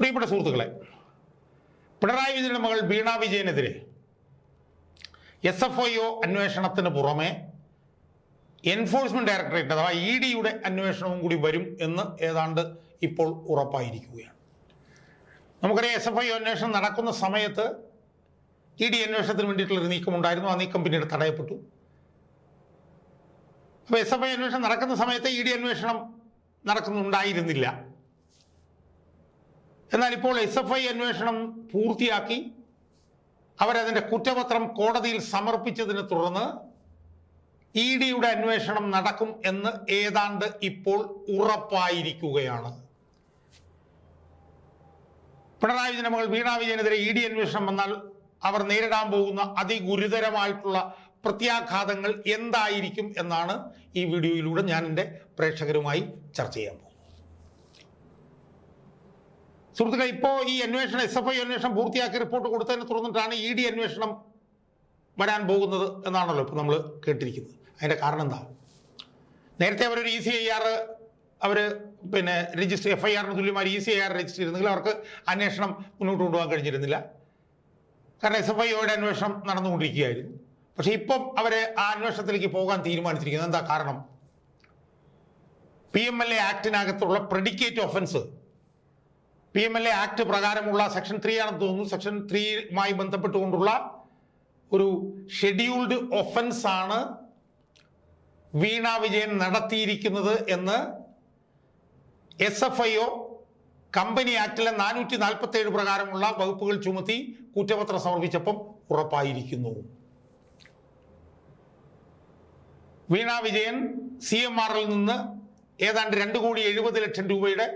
പ്രിയപ്പെട്ട സുഹൃത്തുക്കളെ പിണറായി വിജയന്റെ മകൾ വീണ വിജയനെതിരെ എസ് എഫ് ഐ ഒ അന്വേഷണത്തിന് പുറമെ എൻഫോഴ്സ്മെന്റ് ഡയറക്ടറേറ്റ് അഥവാ ഇ ഡിയുടെ അന്വേഷണവും കൂടി വരും എന്ന് ഏതാണ്ട് ഇപ്പോൾ ഉറപ്പായിരിക്കുകയാണ്. നമുക്കറിയാം എസ് എഫ് ഐ ഒ അന്വേഷണം നടക്കുന്ന സമയത്ത് ഇ ഡി അന്വേഷണത്തിന് വേണ്ടിയിട്ടുള്ള നീക്കം നീക്കമുണ്ടായിരുന്നു. ആ നീക്കം പിന്നീട് തടയപ്പെട്ടു. അപ്പോൾ എസ് എഫ് ഐ അന്വേഷണം നടക്കുന്ന സമയത്ത് ഇ ഡി അന്വേഷണം നടക്കുന്നുണ്ടായിരുന്നില്ല. എന്നാൽ ഇപ്പോൾ എസ് എഫ് ഐ അന്വേഷണം പൂർത്തിയാക്കി. അവരതിന്റെ കുറ്റപത്രം കോടതിയിൽ സമർപ്പിച്ചതിനെ തുടർന്ന് ഇ ഡിയുടെ അന്വേഷണം നടക്കും എന്ന് ഏതാണ്ട് ഇപ്പോൾ ഉറപ്പായിരിക്കുകയാണ്. പിണറായി വിജയന്റെ മകൾ വീണ വിജയനെതിരെ ഇ ഡി അന്വേഷണം വന്നാൽ അവർ നേരിടാൻ പോകുന്ന അതിഗുരുതരമായിട്ടുള്ള പ്രത്യാഘാതങ്ങൾ എന്തായിരിക്കും എന്നാണ് ഈ വീഡിയോയിലൂടെ ഞാൻ എന്റെ പ്രേക്ഷകരുമായി ചർച്ച ചെയ്യാൻ പോകുന്നത്. സുഹൃത്തുക്കളെ ഇപ്പോൾ ഈ അന്വേഷണം എസ് എഫ് ഐ അന്വേഷണം പൂർത്തിയാക്കി റിപ്പോർട്ട് കൊടുത്തതിനെ തുടർന്നിട്ടാണ് ഇ ഡി അന്വേഷണം വരാൻ പോകുന്നത് എന്നാണല്ലോ ഇപ്പോൾ നമ്മൾ കേട്ടിരിക്കുന്നത്. അതിന്റെ കാരണം എന്താ? നേരത്തെ അവരൊരു ഇ സി ഐ ആർ അവർ പിന്നെ രജിസ്റ്റർ എഫ് ഐ ആറിന് തുല്യമായി E C I R register ചെയ്തിരുന്നെങ്കിൽ അവർക്ക് അന്വേഷണം മുന്നോട്ട് കൊണ്ടുപോകാൻ കഴിഞ്ഞിരുന്നില്ല. കാരണം എസ് എഫ് ഐ ഒയുടെ അന്വേഷണം നടന്നുകൊണ്ടിരിക്കുകയായിരുന്നു. പക്ഷേ ഇപ്പം അവർ ആ അന്വേഷണത്തിലേക്ക് പോകാൻ തീരുമാനിച്ചിരിക്കുന്നത് എന്താ കാരണം? P M L A ആക്ടിനകത്തുള്ള predicate offence P M L A act പ്രകാരമുള്ള സെക്ഷൻ ത്രീ ആണെന്ന് തോന്നുന്നു. സെക്ഷൻ ത്രീയുമായി ബന്ധപ്പെട്ടുകൊണ്ടുള്ള ഒരു ഷെഡ്യൂൾഡ് ഒഫൻസ് ആണ് വീണ വിജയൻ നടത്തിയിരിക്കുന്നത് എന്ന് S F I O company ആക്ടിലെ നാനൂറ്റി നാൽപ്പത്തി ഏഴ് പ്രകാരമുള്ള വകുപ്പുകൾ ചുമത്തി കുറ്റപത്രം സമർപ്പിച്ചപ്പം ഉറപ്പായിരിക്കുന്നു. വീണ വിജയൻ സി എം ആറിൽ നിന്ന് ഏതാണ്ട് രണ്ട് കോടി എഴുപത് ലക്ഷം രൂപയുടെ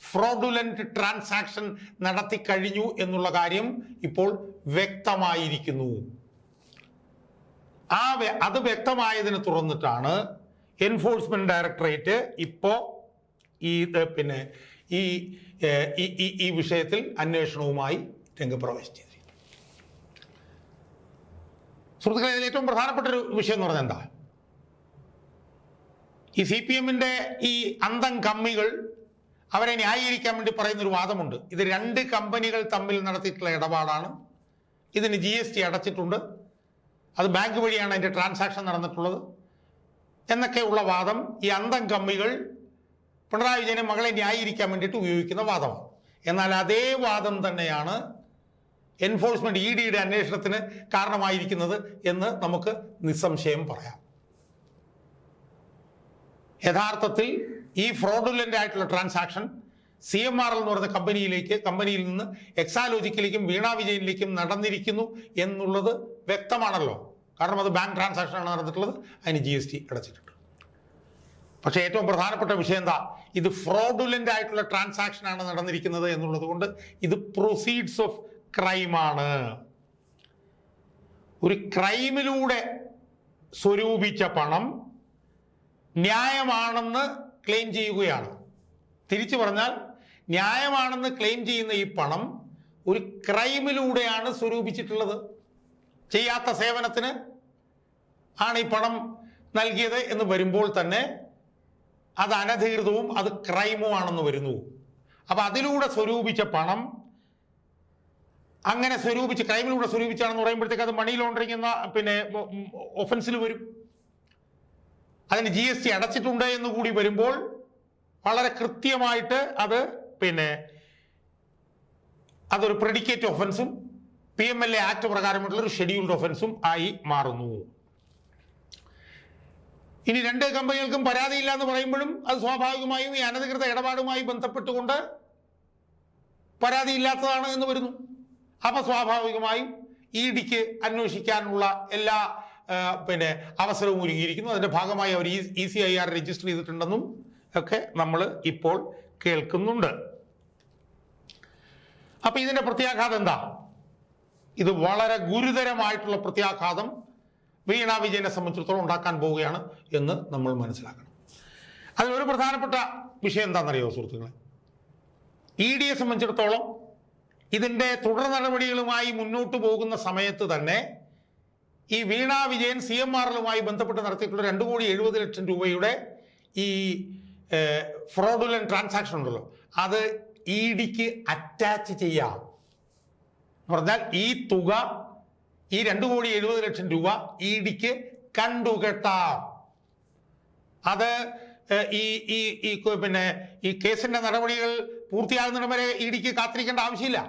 ഫ്രോഡുലന്റ് ട്രാൻസാക്ഷൻ നടത്തി കഴിഞ്ഞു എന്നുള്ള കാര്യം ഇപ്പോൾ വ്യക്തമായിരിക്കുന്നു. ആ അത് വ്യക്തമായതിനെ തുറന്നിട്ടാണ് എൻഫോഴ്സ്മെന്റ് ഡയറക്ടറേറ്റ് ഇപ്പോൾ ഈ പിന്നെ ഈ ഈ- വിഷയത്തിൽ അന്വേഷണവുമായി രംഗപ്രവേശിച്ചത്. സുഹൃത്തുക്കളെ ഇതിൽ ഏറ്റവും പ്രധാനപ്പെട്ട ഒരു വിഷയം എന്ന് പറഞ്ഞാൽ എന്താ? ഈ സി പി എമ്മിന്റെ ഈ അന്തം കമ്മികൾ അവരെ ന്യായീകരിക്കാൻ വേണ്ടി പറയുന്നൊരു വാദമുണ്ട്. ഇത് രണ്ട് കമ്പനികൾ തമ്മിൽ നടത്തിയിട്ടുള്ള ഇടപാടാണ്. ഇതിന് ജി എസ് ടി അടച്ചിട്ടുണ്ട്. അത് ബാങ്ക് വഴിയാണ് അതിന്റെ ട്രാൻസാക്ഷൻ നടന്നിട്ടുള്ളത്. എന്നൊക്കെയുള്ള വാദം ഈ അന്തം കമ്മികൾ പിണറായി വിജയനെ മകളെ ന്യായീകരിക്കാൻ വേണ്ടിയിട്ട് ഉപയോഗിക്കുന്ന വാദമാണ്. എന്നാൽ അതേ വാദം തന്നെയാണ് എൻഫോഴ്സ്മെന്റ് ഇ ഡിയുടെ അന്വേഷണത്തിന് കാരണമായിരിക്കുന്നത് എന്ന് നമുക്ക് നിസ്സംശയം പറയാം. യഥാർത്ഥത്തിൽ ഈ ഫ്രോഡുലന്റ് ആയിട്ടുള്ള ട്രാൻസാക്ഷൻ സി എം ആർ എന്ന് പറയുന്ന കമ്പനിയിലേക്ക് കമ്പനിയിൽ നിന്ന് എക്സാലോജിക്കിലേക്കും വീണ വിജയനിലേക്കും നടന്നിരിക്കുന്നു എന്നുള്ളത് വ്യക്തമാണല്ലോ. കാരണം അത് ബാങ്ക് ട്രാൻസാക്ഷൻ ആണ് നടന്നിട്ടുള്ളത് അതിന് ജി എസ് ടി അടച്ചിട്ടുണ്ട്. പക്ഷേ ഏറ്റവും പ്രധാനപ്പെട്ട വിഷയം എന്താ? ഇത് ഫ്രോഡുലന്റ് ആയിട്ടുള്ള ട്രാൻസാക്ഷൻ ആണ് നടന്നിരിക്കുന്നത് എന്നുള്ളത് കൊണ്ട് ഇത് പ്രൊസീഡ്സ് ഓഫ് ക്രൈമാണ് ഒരു ക്രൈമിലൂടെ സ്വരൂപിച്ച പണം ന്യായമാണെന്ന് ക്ലെയിം ചെയ്യുകയാണ്. തിരിച്ചു പറഞ്ഞാൽ ന്യായമാണെന്ന് ക്ലെയിം ചെയ്യുന്ന ഈ പണം ഒരു ക്രൈമിലൂടെയാണ് സ്വരൂപിച്ചിട്ടുള്ളത്. ചെയ്യാത്ത സേവനത്തിന് ആണ് ഈ പണം നൽകിയത് എന്ന് വരുമ്പോൾ തന്നെ അത് അനധികൃതവും അത് ക്രൈമുമാണെന്ന് വരുന്നു. അപ്പൊ അതിലൂടെ സ്വരൂപിച്ച പണം അങ്ങനെ സ്വരൂപിച്ച് ക്രൈമിലൂടെ സ്വരൂപിച്ചാണെന്ന് പറയുമ്പോഴത്തേക്ക് അത് മണി ലോണ്ടറിങ് എന്ന പിന്നെ ഒഫൻസിൽ വരും. അതിന് ജി എസ് ടി അടച്ചിട്ടുണ്ട് എന്ന് കൂടി വരുമ്പോൾ വളരെ കൃത്യമായിട്ട് അത് പിന്നെ അതൊരു predicate ഒഫൻസും P M L A act പ്രകാരമുള്ള ഒരു ഷെഡ്യൂൾഡ് ഒഫൻസും ആയി മാറുന്നു. ഇനി രണ്ട് കമ്പനികൾക്കും പരാതിയില്ല എന്ന് പറയുമ്പോഴും അത് സ്വാഭാവികമായും ഈ അനധികൃത ഇടപാടുമായി ബന്ധപ്പെട്ടുകൊണ്ട് പരാതിയില്ലാത്തതാണ് എന്ന് വരുന്നു. അപ്പൊ സ്വാഭാവികമായും ഇ ഡിക്ക് അന്വേഷിക്കാനുള്ള എല്ലാ പിന്നെ അവസരവും ഒരുങ്ങിയിരിക്കുന്നു. അതിന്റെ ഭാഗമായി അവർ E C I R register ചെയ്തിട്ടുണ്ടെന്നും ഒക്കെ നമ്മൾ ഇപ്പോൾ കേൾക്കുന്നുണ്ട്. അപ്പം ഇതിന്റെ പ്രത്യാഘാതം എന്താ? ഇത് വളരെ ഗുരുതരമായിട്ടുള്ള പ്രത്യാഘാതം വീണ വിജയനെ സംബന്ധിച്ചിടത്തോളം ഉണ്ടാക്കാൻ പോവുകയാണ് എന്ന് നമ്മൾ മനസ്സിലാക്കണം. അതിലൊരു പ്രധാനപ്പെട്ട വിഷയം എന്താണെന്നറിയോ സുഹൃത്തുക്കളെ? ഇ ഡിയെ സംബന്ധിച്ചിടത്തോളം ഇതിന്റെ തുടർ നടപടികളുമായി മുന്നോട്ട് പോകുന്ന സമയത്ത് തന്നെ ഈ വീണ വിജയൻ സി എം ആറിലുമായി ബന്ധപ്പെട്ട് നടത്തിയിട്ടുള്ള രണ്ട് കോടി എഴുപത് ലക്ഷം രൂപയുടെ ഈ ഫ്രോഡുലൻ ട്രാൻസാക്ഷൻ ഉണ്ടല്ലോ. അത് ഇ ഡിക്ക് അറ്റാച്ച് ചെയ്യാം. പറഞ്ഞാൽ ഈ തുക ഈ രണ്ട് കോടി എഴുപത് ലക്ഷം രൂപ ഇ ഡിക്ക് കണ്ടുകെട്ടാം. അത് ഈ ഈ ഈ പിന്നെ ഈ കേസിന്റെ നടപടികൾ പൂർത്തിയാകുന്നിടം വരെ ഇ ഡിക്ക് കാത്തിരിക്കേണ്ട ആവശ്യമില്ല.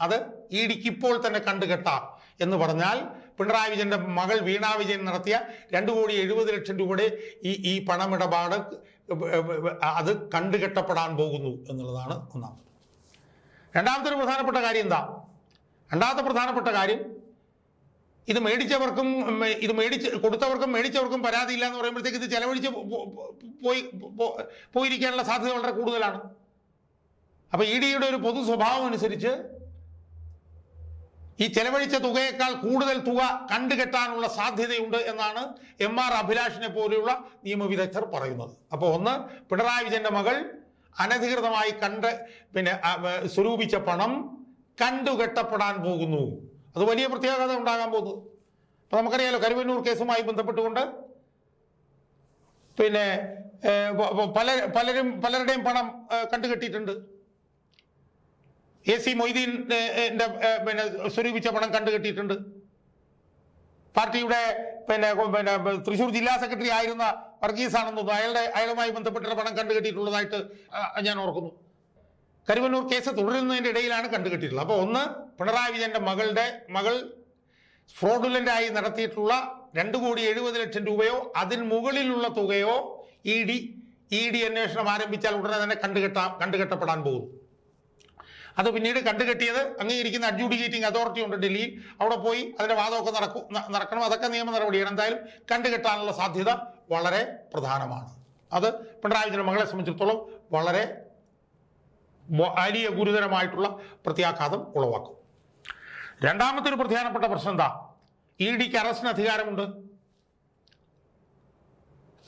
അത് ഇ ഡിക്ക് ഇപ്പോൾ തന്നെ കണ്ടുകെട്ടാം. എന്ന് പറഞ്ഞാൽ പിണറായി വിജയന്റെ മകൾ വീണ വിജയൻ നടത്തിയ രണ്ട് കോടി എഴുപത് ലക്ഷം രൂപയുടെ ഈ ഈ പണമിടപാട് അത് കണ്ടുകെട്ടപ്പെടാൻ പോകുന്നു എന്നുള്ളതാണ് ഒന്നാമത്. രണ്ടാമത്തെ ഒരു പ്രധാനപ്പെട്ട കാര്യം എന്താ? രണ്ടാമത്തെ പ്രധാനപ്പെട്ട കാര്യം ഇത് മേടിച്ചവർക്കും ഇത് മേടിച്ച് കൊടുത്തവർക്കും മേടിച്ചവർക്കും പരാതിയില്ല എന്ന് പറയുമ്പോഴത്തേക്ക് ഇത് ചെലവഴിച്ച് പോയി പോയിരിക്കാനുള്ള സാധ്യത വളരെ കൂടുതലാണ്. അപ്പോൾ ഇ ഡിയുടെ ഒരു പൊതു സ്വഭാവം അനുസരിച്ച് ഈ ചെലവഴിച്ച തുകയേക്കാൾ കൂടുതൽ തുക കണ്ടുകെട്ടാനുള്ള സാധ്യതയുണ്ട് എന്നാണ് എം ആർ അഭിലാഷിനെ പോലെയുള്ള നിയമവിദഗ്ധർ പറയുന്നത്. അപ്പോൾ ഒന്ന് പിണറായി വിജയന്റെ മകൾ അനധികൃതമായി കണ്ട് പിന്നെ സ്വരൂപിച്ച പണം കണ്ടുകെട്ടപ്പെടാൻ പോകുന്നു. അത് വലിയ പ്രത്യാഘാതം ഉണ്ടാകാൻ പോകുന്നത് അപ്പൊ നമുക്കറിയാലോ കരുവന്നൂർ കേസുമായി ബന്ധപ്പെട്ടുകൊണ്ട് പിന്നെ പല പലരും പലരുടെയും പണം കണ്ടുകെട്ടിയിട്ടുണ്ട്. എ സി മൊയ്തീൻ ഏ, പിന്നെ സ്വരൂപിച്ച പണം കണ്ടുകെട്ടിയിട്ടുണ്ട്. പാർട്ടിയുടെ പിന്നെ പിന്നെ തൃശ്ശൂർ ജില്ലാ സെക്രട്ടറി ആയിരുന്ന വർഗീസ് ആണെന്ന് തോന്നുന്നു. അയാളുടെ അയാളുമായി ബന്ധപ്പെട്ട പണം കണ്ടുകെട്ടിയിട്ടുള്ളതായിട്ട് കെട്ടിയിട്ടുള്ളതായിട്ട് ഞാൻ ഓർക്കുന്നു. കരുവന്നൂർ കേസ് തുടരുന്നതിന്റെ ഇടയിലാണ് കണ്ടുകെട്ടിയിട്ടുള്ളത്. അപ്പോൾ ഒന്ന് പിണറായി വിജയന്റെ മകളുടെ മകൾ ഫ്രോഡുലന്റായി നടത്തിയിട്ടുള്ള രണ്ട് കോടി എഴുപത് ലക്ഷം രൂപയോ അതിന് മുകളിലുള്ള തുകയോ ഇ ഡി ഇ ഡി അന്വേഷണം ആരംഭിച്ചാൽ ഉടനെ തന്നെ കണ്ടുകെട്ടാം കണ്ടുകെട്ടപ്പെടാൻ പോകുന്നു. അത് പിന്നീട് കണ്ടുകെട്ടിയത് അംഗീകരിക്കുന്ന അഡ്ജുഡിക്കേറ്റിംഗ് അതോറിറ്റി ഉണ്ട് ഡൽഹിയിൽ അവിടെ പോയി അതിന്റെ വാദമൊക്കെ നടക്കും നടക്കണം. അതൊക്കെ നിയമ നടപടിയാണ്. എന്തായാലും കണ്ടുകെട്ടാനുള്ള സാധ്യത വളരെ പ്രധാനമാണ്. അത് പിണറായി വിജയൻ മകളെ സംബന്ധിച്ചിടത്തോളം വളരെ വലിയ ഗുരുതരമായിട്ടുള്ള പ്രത്യാഘാതം ഉളവാക്കും. രണ്ടാമത്തെ ഒരു പ്രധാനപ്പെട്ട പ്രശ്നം എന്താ? ഇ ഡിക്ക് അറസ്റ്റിന് അധികാരമുണ്ട്.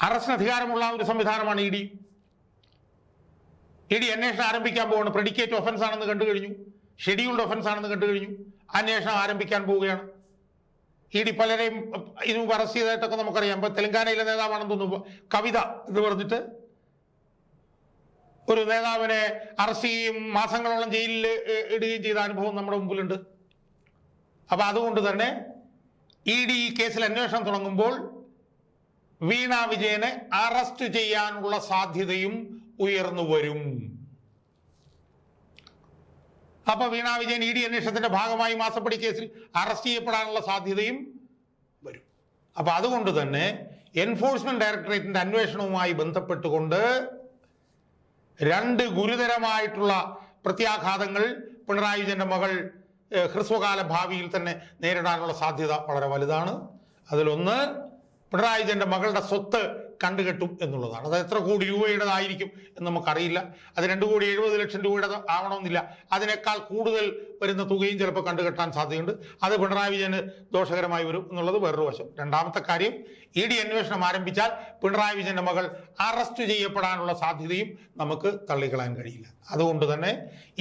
അറസ്റ്റിന് അധികാരമുള്ള ഒരു സംവിധാനമാണ് ഇ ഡി. ഇ ഡി അന്വേഷണം ആരംഭിക്കാൻ പോവാണ്. പ്രെഡിക്കേറ്റ് ഒഫൻസ് ആണെന്ന് കണ്ടു കഴിഞ്ഞു. ഷെഡ്യൂൾഡ് ഒഫൻസ് ആണെന്ന് കണ്ടു കഴിഞ്ഞു. അന്വേഷണം ആരംഭിക്കാൻ പോവുകയാണ്. ഇ ഡി പലരെയും ഇതിനു അറസ്റ്റ് ചെയ്തതായിട്ടൊക്കെ നമുക്കറിയാം. ഇപ്പൊ തെലങ്കാനയിലെ നേതാവാണെന്ന് തോന്നുന്നു. കവിത എന്ന് പറഞ്ഞിട്ട് ഒരു നേതാവിനെ അറസ്റ്റ് ചെയ്യും മാസങ്ങളോളം ജയിലിൽ ഇടുകയും ചെയ്ത അനുഭവം നമ്മുടെ മുമ്പിലുണ്ട്. അപ്പൊ അതുകൊണ്ട് തന്നെ ഇ ഡി കേസിൽ അന്വേഷണം തുടങ്ങുമ്പോൾ വീണ വിജയനെ അറസ്റ്റ് ചെയ്യാനുള്ള സാധ്യതയും ഉയർന്നു വരും. അപ്പൊ വീണാ വിജയൻ ഇ ഡി അന്വേഷണത്തിന്റെ ഭാഗമായി മാസപ്പടി കേസിൽ അറസ്റ്റ് ചെയ്യപ്പെടാനുള്ള സാധ്യതയും വരും. അപ്പൊ അതുകൊണ്ട് തന്നെ എൻഫോഴ്സ്മെന്റ് ഡയറക്ടറേറ്റിന്റെ അന്വേഷണവുമായി ബന്ധപ്പെട്ടുകൊണ്ട് രണ്ട് ഗുരുതരമായിട്ടുള്ള പ്രത്യാഘാതങ്ങൾ പിണറായി വിജയന്റെ മകൾ ഹ്രസ്വകാല ഭാവിയിൽ തന്നെ നേരിടാനുള്ള സാധ്യത വളരെ വലുതാണ്. അതിലൊന്ന് പിണറായി വിജയന്റെ മകളുടെ സ്വത്ത് കണ്ടുകെട്ടും എന്നുള്ളതാണ്. അത് എത്ര കോടി രൂപയുടേതായിരിക്കും എന്ന് നമുക്കറിയില്ല. അത് രണ്ട് കോടി എഴുപത് ലക്ഷം രൂപയുടെ ആവണമെന്നില്ല. അതിനേക്കാൾ കൂടുതൽ വരുന്ന തുകയും ചിലപ്പോൾ കണ്ടുകെട്ടാൻ സാധ്യതയുണ്ട്. അത് പിണറായി വിജയന് ദോഷകരമായി വരും എന്നുള്ളത് വേറൊരു വശം. രണ്ടാമത്തെ കാര്യം ഇ ഡി അന്വേഷണം ആരംഭിച്ചാൽ പിണറായി വിജയന്റെ മകൾ അറസ്റ്റ് ചെയ്യപ്പെടാനുള്ള സാധ്യതയും നമുക്ക് തള്ളിക്കളയാൻ കഴിയില്ല. അതുകൊണ്ട് തന്നെ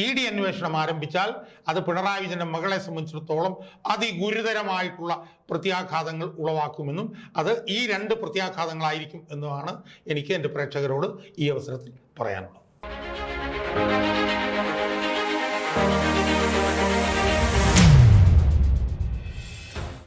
ഇ ഡി അന്വേഷണം ആരംഭിച്ചാൽ അത് പിണറായി വിജയന്റെ മകളെ സംബന്ധിച്ചിടത്തോളം അതിഗുരുതരമായിട്ടുള്ള പ്രത്യാഘാതങ്ങൾ ഉളവാക്കുമെന്നും അത് ഈ രണ്ട് പ്രത്യാഘാതങ്ങളായിരിക്കും എന്നുമാണ് എനിക്ക് എന്റെ പ്രേക്ഷകരോട് ഈ അവസരത്തിൽ പറയാനുള്ളത്.